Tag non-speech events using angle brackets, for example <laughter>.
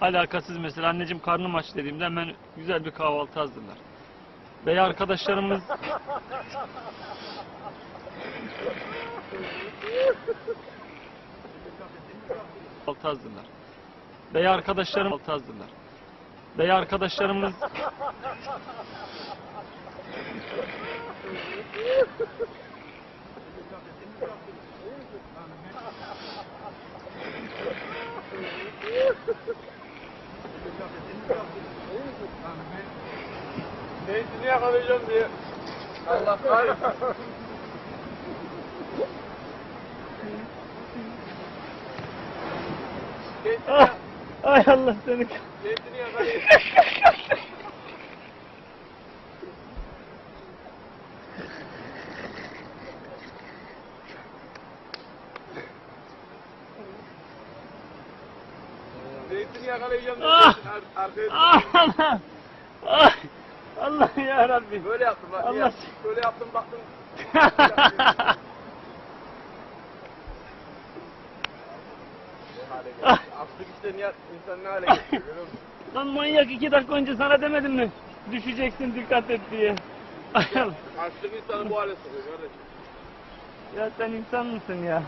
Alakasız mesela anneciğim karnım aç dediğimde hemen güzel bir kahvaltı hazırlar. Veya arkadaşlarımız kahvaltı hazırlar. Veya arkadaşlarım kahvaltı hazırlar. Veya arkadaşlarımız Zeytini yakalayacağım diye. Allah kahretsin. Ah, ay Allah seni zeytini yakalayacağım. Zeytini yakalayacağım. Ah! Ar- ah Allah ah, ya Rabbi Böyle yaptım bak. Allah- Allah. Böyle yaptım baktım. <laughs> Geldi. Açlık işte niye insan ne hale getiriyor görüyor musun? <laughs> Lan manyak iki dakika önce sana demedim mi? Düşeceksin dikkat et diye. Ay Allah. Açlık insanı bu hale sokuyor kardeşim. ya sen insan mısın ya?